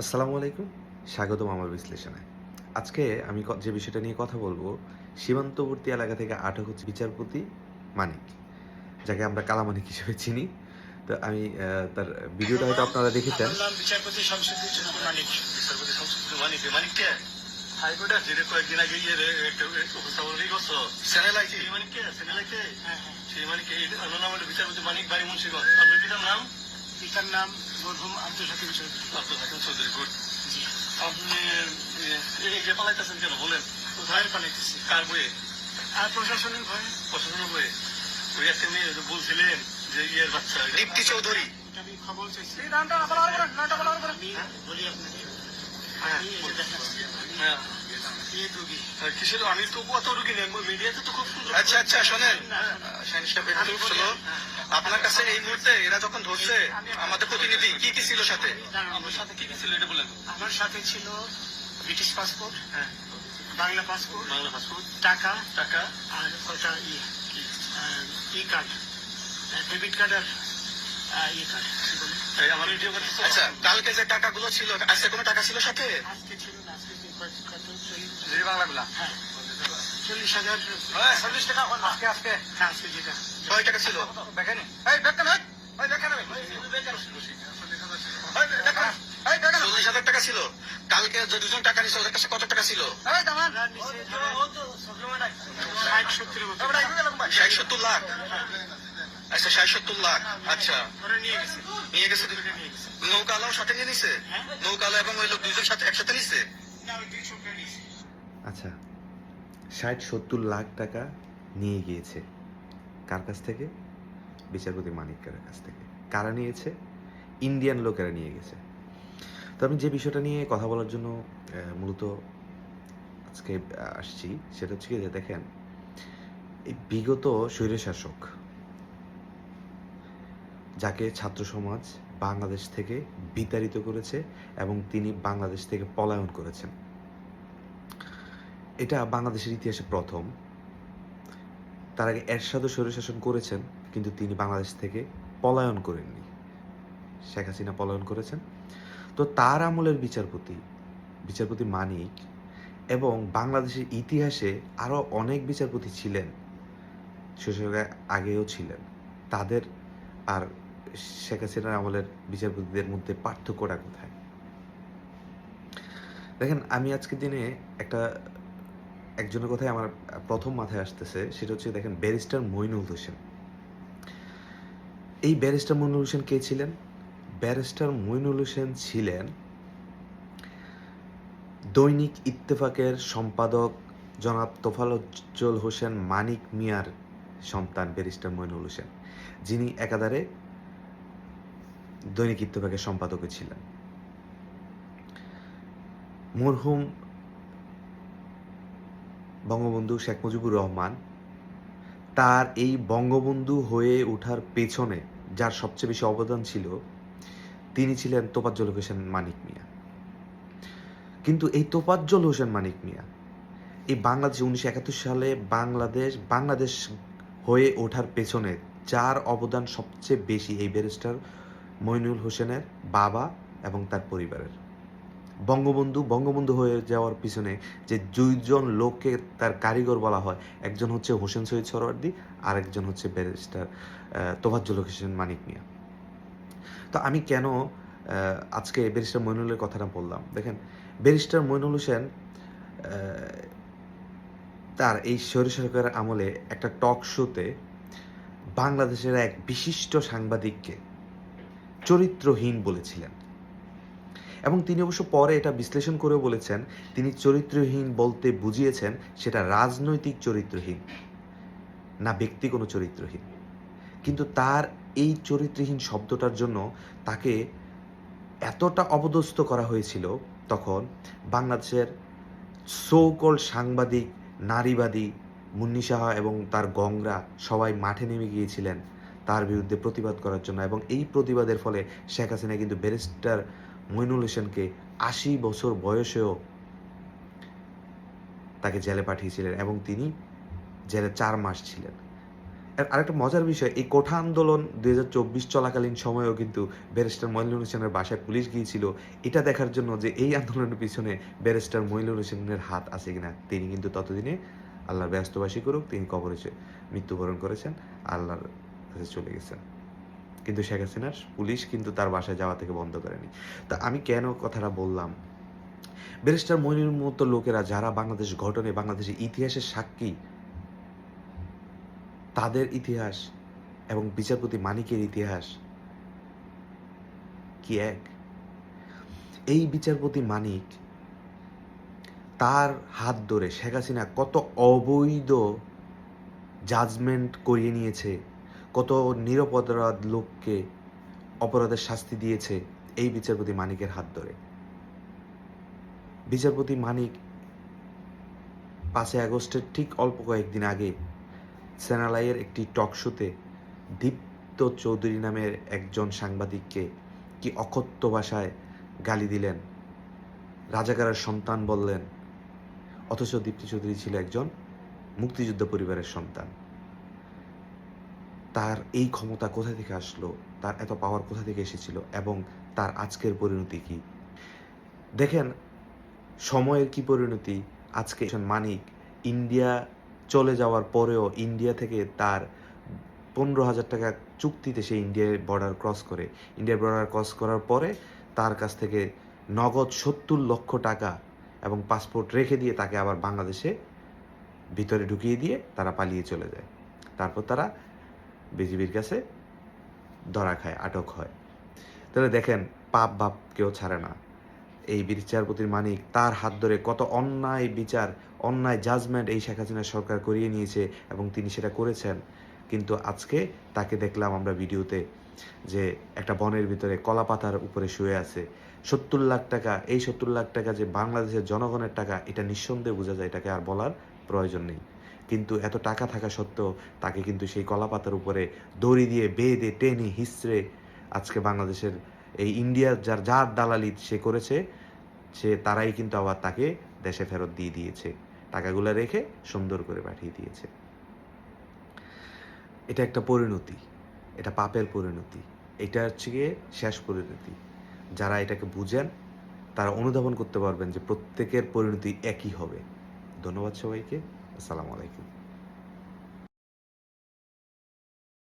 আসসালামু আলাইকুম। স্বাগতম আমার বিশ্লেষণে। আজকে আমি যে বিষয়টা নিয়ে কথা বলব সীমান্তবর্তী এলাকা থেকে আটক হচ্ছে বিচারপতি মানিক যাকে আমরা কালামানিক হিসেবে চিনি। তো আমি তার ভিডিওটা হয়তো আপনারা দেখেছেন। বিচারপতি মানিক। বিচারপতি মানিক মানিক কে? হাইকোর্টে কয়েকদিন আগে ইয়ে একটা উপস্থাপন করছ সেনে লাইছে মানিক কে? হ্যাঁ হ্যাঁ। সেই মানিক বিচারপতি মানিক বাড়ি মুন্সিগঞ্জ। আপনার পিতার নাম? পিতার নাম আব্দুল হাকিম চৌধুরী। আব্দুল হাকিম চৌধুরী গুড জি। আপনি পালাইতেছেন কেন বলেন। কোথায় পালাইতেছি। কার বইয়ে? আর প্রশাসনিক ভয় প্রশাসনের বইয়ে। ওই একটা মেয়ে যে বলছিলেন যে ইয়ের বাচ্চা দীপ্তি চৌধুরী। আমি খবর চাইছি। এই নামটা আবার নামটা বলি আপনাকে হ্যাঁ আমি হ্যাঁ। কিসের আমি তো কত রুগী নেই মিডিয়াতে তো খুব সুন্দর আচ্ছা আচ্ছা শোনেন। আপনার কাছে এই মুহূর্তে এরা যখন ধরছে আমাদের প্রতিনিধি কি কি ছিল সাথে? আপনার সাথে কি কি ছিল এটা বলেন। আমার সাথে ছিল ব্রিটিশ পাসপোর্ট হ্যাঁ। বাংলা পাসপোর্ট বাংলা পাসপোর্ট টাকা টাকা। আর ওটা ইয়ে ই কার্ড ডেবিট কার্ড আর ই কার্ড কি বলে? আমার আচ্ছা কালকে যে টাকাগুলো ছিল আজকে কোনো টাকা ছিল সাথে? আজকে ছিল না আজকে বাংলাগুলা। হ্যাঁ। চল্লিশ হাজার। হ্যাঁ চল্লিশ টাকা। আজকে আজকে। হ্যাঁ আজকে যেটা। কয় টাকা ছিল। দেখেন? এই দেখেন এই দেখেন চল্লিশ হাজার টাকা ছিল। কালকে যে দুজন টাকা নিছে ওদের কাছে কত টাকা ছিল? ষাট সত্তর লাখ। আচ্ছা ষাট সত্তর লাখ। আচ্ছা। নিয়ে গেছে। নিয়ে গেছে নিয়ে গেছে। নৌকালাও সাথে নিয়ে নিছে? হ্যাঁ। নৌকালা এবং ওই লোক দুইজন সাথে একসাথে নিছে? নিয়েছে আচ্ছা ষাট সত্তর লাখ টাকা নিয়ে গিয়েছে। কার কাছ থেকে? বিচারপতি মানিকের কাছ থেকে। কারা নিয়েছে? ইন্ডিয়ান লোকেরা নিয়ে গেছে। তো আমি যে বিষয়টা নিয়ে কথা বলার জন্য মূলত আজকে আসছি, সেটা হচ্ছে যে দেখেন, এই বিগত স্বৈরশাসক, যাকে ছাত্র সমাজ বাংলাদেশ থেকে বিতাড়িত করেছে এবং তিনি বাংলাদেশ থেকে পলায়ন করেছেন। এটা বাংলাদেশের ইতিহাসে প্রথম। তার আগে এরশাদও স্বৈরশাসন করেছেন, কিন্তু তিনি বাংলাদেশ থেকে পলায়ন করেননি। শেখ হাসিনা পলায়ন করেছেন। তো তার আমলের বিচারপতি বিচারপতি মানিক এবং বাংলাদেশের ইতিহাসে আরও অনেক বিচারপতি ছিলেন স্বৈরশাসকের আগেও ছিলেন। তাদের আর শেখ হাসিনার আমলের বিচারপতিদের মধ্যে পার্থক্যটা কোথায়? দেখেন, আমি আজকের দিনে একটা একজনের কথাই আমার প্রথম মাথায় আসতেছে, সেটা হচ্ছে দেখেন ব্যারিস্টার মইনুল হোসেন। এই ব্যারিস্টার মইনুল হোসেন কে ছিলেন? ব্যারিস্টার মইনুল হোসেন ছিলেন দৈনিক ইত্তেফাকের সম্পাদক জনাব তোফাজ্জল হোসেন মানিক মিয়ার সন্তান ব্যারিস্টার মইনুল হোসেন, যিনি একাধারে দৈনিক ইত্তেফাকের সম্পাদকও ছিলেন। মরহুম বঙ্গবন্ধু শেখ মুজিবুর রহমান, তার এই বঙ্গবন্ধু হয়ে ওঠার পেছনে যার সবচেয়ে বেশি অবদান ছিল, তিনি ছিলেন তোপাজ্জল হোসেন মানিক মিয়া। কিন্তু এই তোপাজ্জল হোসেন মানিক মিয়া, এই বাংলাদেশ উনিশশো একাত্তর সালে বাংলাদেশ বাংলাদেশ হয়ে ওঠার পেছনে যার অবদান সবচেয়ে বেশি এই ব্যারিস্টার মইনুল হোসেনের বাবা এবং তার পরিবারের। বঙ্গবন্ধু বঙ্গবন্ধু হয়ে যাওয়ার পিছনে যে দুইজন লোককে তার কারিগর বলা হয়, একজন হচ্ছে হোসেন সৈয়দ আর একজন হচ্ছে ব্যারিস্টার তোফাজ্জল হোসেন মানিক মিয়া। তো আমি কেন আজকে ব্যারিস্টার মইনুলের কথাটা বললাম? দেখেন, ব্যারিস্টার মইনুল হোসেন তার এই সরকারের আমলে একটা টক শোতে বাংলাদেশের এক বিশিষ্ট সাংবাদিককে চরিত্রহীন বলেছিলেন। এবং তিনি অবশ্য পরে এটা বিশ্লেষণ করে বলেছেন, তিনি চরিত্রহীন বলতে বুঝিয়েছেন সেটা রাজনৈতিক চরিত্রহীন, না ব্যক্তি কোনো চরিত্রহীন। কিন্তু তার এই চরিত্রহীন শব্দটার জন্য তাকে এতটা অপদস্থ করা হয়েছিল তখন বাংলাদেশের সৌকল সাংবাদিক, নারীবাদী মুন্নি সাহা এবং তার গংরা সবাই মাঠে নেমে গিয়েছিলেন তার বিরুদ্ধে প্রতিবাদ করার জন্য এবং এই প্রতিবাদের ফলে শেখ হাসিনা কিন্তু ব্যারিস্টার মইনুল হোসেনকে আশি বছর বয়সেও তাকে জেলে পাঠিয়েছিলেন এবং তিনি জেলে চার মাস ছিলেন। আর আরেকটা মজার বিষয়, এই কোঠা আন্দোলন দুই হাজার চব্বিশ চলাকালীন সময়েও কিন্তু ব্যারিস্টার মইনুল হোসেনের বাসায় পুলিশ গিয়েছিল। এটা দেখার জন্য যে এই আন্দোলনের পিছনে ব্যারিস্টার মইনুল হোসেনের হাত আছে কিনা, তিনি কিন্তু ততদিনে আল্লাহর ব্যস্তবাসী করুক, তিনি কবরেছে মৃত্যুবরণ করেছেন, আল্লাহর কাছে চলে গেছেন। কিন্তু শেখ হাসিনার পুলিশ কিন্তু তার বাসায় যাওয়া থেকে বন্ধ করেনি। তা আমি কেন কথাটা বললাম? ব্যারিস্টার মইনুর মতো লোকেরা যারা বাংলাদেশ ঘটনে, বাংলাদেশের ইতিহাসের সাক্ষী, তাদের ইতিহাস এবং বিচারপতি মানিকের ইতিহাস কি এক? এই বিচারপতি মানিক তার হাত ধরে শেখ হাসিনা কত অবৈধ জাজমেন্ট করিয়ে নিয়েছে। কত নিরপরাধ লোককে অপরাধের শাস্তি দিয়েছে এই বিচারপতি মানিকের হাত ধরে। বিচারপতি মানিক পাঁচই আগস্টের ঠিক অল্প কয়েকদিন আগে সেনালাইয়ের একটি টক শোতে দীপ্ত চৌধুরী নামের একজন সাংবাদিককে কি অকথ্য ভাষায় গালি দিলেন, রাজাকারের সন্তান বললেন, অথচ দীপ্তি চৌধুরী ছিল একজন মুক্তিযুদ্ধ পরিবারের সন্তান। তার এই ক্ষমতা কোথা থেকে আসলো? তার এত পাওয়ার কোথা থেকে এসেছিল? এবং তার আজকের পরিণতি কি? দেখেন, সময়ের কি পরিণতি? আজকে মানিক ইন্ডিয়া চলে যাওয়ার পরেও ইন্ডিয়া থেকে তার পনেরো হাজার টাকা চুক্তিতে সে ইন্ডিয়ার বর্ডার ক্রস করে। ইন্ডিয়ার বর্ডার ক্রস করার পরে তার কাছ থেকে নগদ সত্তর লক্ষ টাকা এবং পাসপোর্ট রেখে দিয়ে তাকে আবার বাংলাদেশে ভিতরে ঢুকিয়ে দিয়ে তারা পালিয়ে চলে যায়। তারপর তারা বিজিবির কাছে ধরা খায়, আটক হয়। তাহলে দেখেন, পাপ বাপ কেউ ছাড়ে না। এই বিচারপতির মানিক তার হাত ধরে কত অন্যায় বিচার, অন্যায় জাজমেন্ট এই শেখ হাসিনার সরকার করিয়ে নিয়েছে এবং তিনি সেটা করেছেন। কিন্তু আজকে তাকে দেখলাম আমরা ভিডিওতে যে একটা বনের ভিতরে কলা পাতার উপরে শুয়ে আছে। সত্তর লাখ টাকা, এই সত্তর লাখ টাকা যে বাংলাদেশের জনগণের টাকা, এটা নিঃসন্দেহে বোঝা যায়, এটাকে আর বলার প্রয়োজন নেই। কিন্তু এত টাকা থাকা সত্ত্বেও তাকে কিন্তু সেই কলাপাতার উপরে দড়ি দিয়ে বেঁধে, টেনে হিসড়ে আজকে বাংলাদেশের এই ইন্ডিয়ার যার যার দালালি সে করেছে, সে তারাই কিন্তু আবার তাকে দেশে ফেরত দিয়ে দিয়েছে। টাকাগুলো রেখে সুন্দর করে পাঠিয়ে দিয়েছে। এটা একটা পরিণতি। এটা পাপের পরিণতি। এটা হচ্ছে গিয়ে শেষ পরিণতি। যারা এটাকে বুঝেন, তারা অনুধাবন করতে পারবেন যে প্রত্যেকের পরিণতি একই হবে। ধন্যবাদ সবাইকে। আসসালামু আলাইকুম।